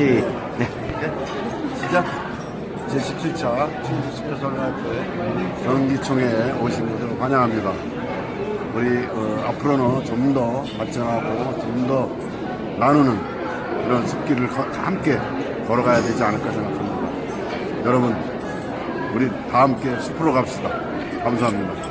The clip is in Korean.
예. 예. 네. 시작. 제 17차 충주시표 설날회 경기총회에 오신 것을 환영합니다. 우리 어, 앞으로는 좀 더 발전하고 좀 더 나누는 그런 숲길을 함께 걸어가야 되지 않을까 생각합니다. 여러분, 우리 다 함께 숲으로 갑시다. 감사합니다.